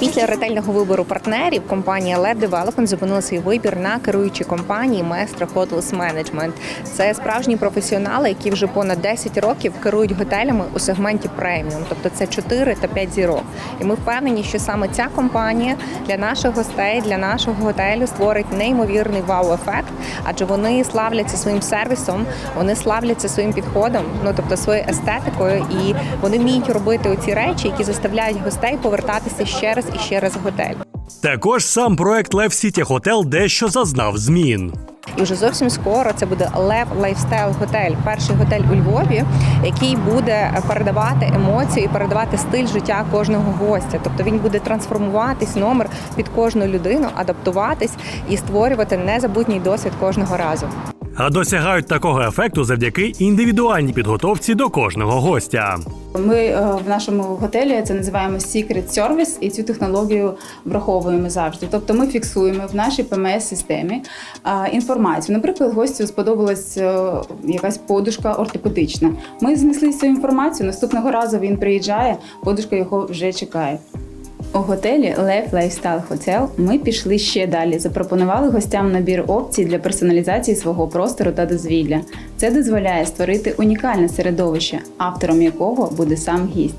Після ретельного вибору партнерів компанія LED Development зупинила свій вибір на керуючі компанії Maestro Hotels Management. Це справжні професіонали, які вже понад 10 років керують готелями у сегменті преміум, тобто це 4 та 5 зірок. І ми впевнені, що саме ця компанія для наших гостей, для нашого готелю створить неймовірний вау-ефект, адже вони славляться своїм сервісом, вони славляться своїм підходом, ну тобто своєю естетикою, і вони вміють робити оці речі, які заставляють гостей повертатися ще раз і ще раз готель. Також сам проект Лев Сіті Хотел дещо зазнав змін. І вже зовсім скоро це буде Лев Лайфстайл Готель, перший готель у Львові, який буде передавати емоції, і передавати стиль життя кожного гостя. Тобто він буде трансформуватись номер під кожну людину, адаптуватись і створювати незабутній досвід кожного разу. А досягають такого ефекту завдяки індивідуальній підготовці до кожного гостя. Ми е, в нашому готелі це називаємо Secret Service, і цю технологію враховуємо завжди. Тобто ми фіксуємо в нашій ПМС-системі інформацію. Наприклад, гостю сподобалась е, якась подушка ортопедична. Ми знесли цю інформацію. Наступного разу він приїжджає, подушка його вже чекає. У готелі Lev Lifestyle Hotel ми пішли ще далі. Запропонували гостям набір опцій для персоналізації свого простору та дозвілля. Це дозволяє створити унікальне середовище, автором якого буде сам гість.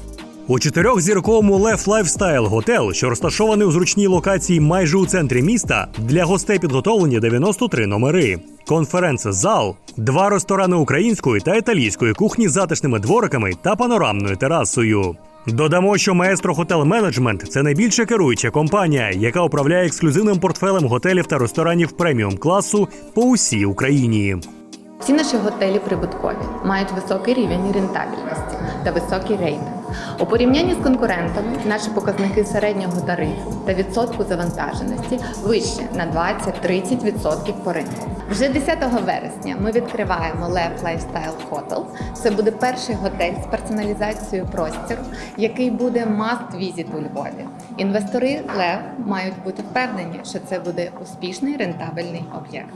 У чотирьохзірковому Лев Лайфстайл Готел, що розташований у зручній локації майже у центрі міста, для гостей підготовлені 93 номери. Конференц-зал, два ресторани української та італійської кухні з затишними двориками та панорамною терасою. Додамо, що Маестро Хотел Менеджмент це найбільша керуюча компанія, яка управляє ексклюзивним портфелем готелів та ресторанів преміум класу по усій Україні. Всі наші готелі прибуткові, мають високий рівень рентабельності та високий рейтинг. У порівнянні з конкурентами наші показники середнього тарифу та відсотку завантаженості вищі на 20-30% по ринку. Вже 10 вересня ми відкриваємо Lev Lifestyle Hotel. Це буде перший готель з персоналізацією простору, який буде must visit у Львові. Інвестори Лев мають бути впевнені, що це буде успішний рентабельний об'єкт.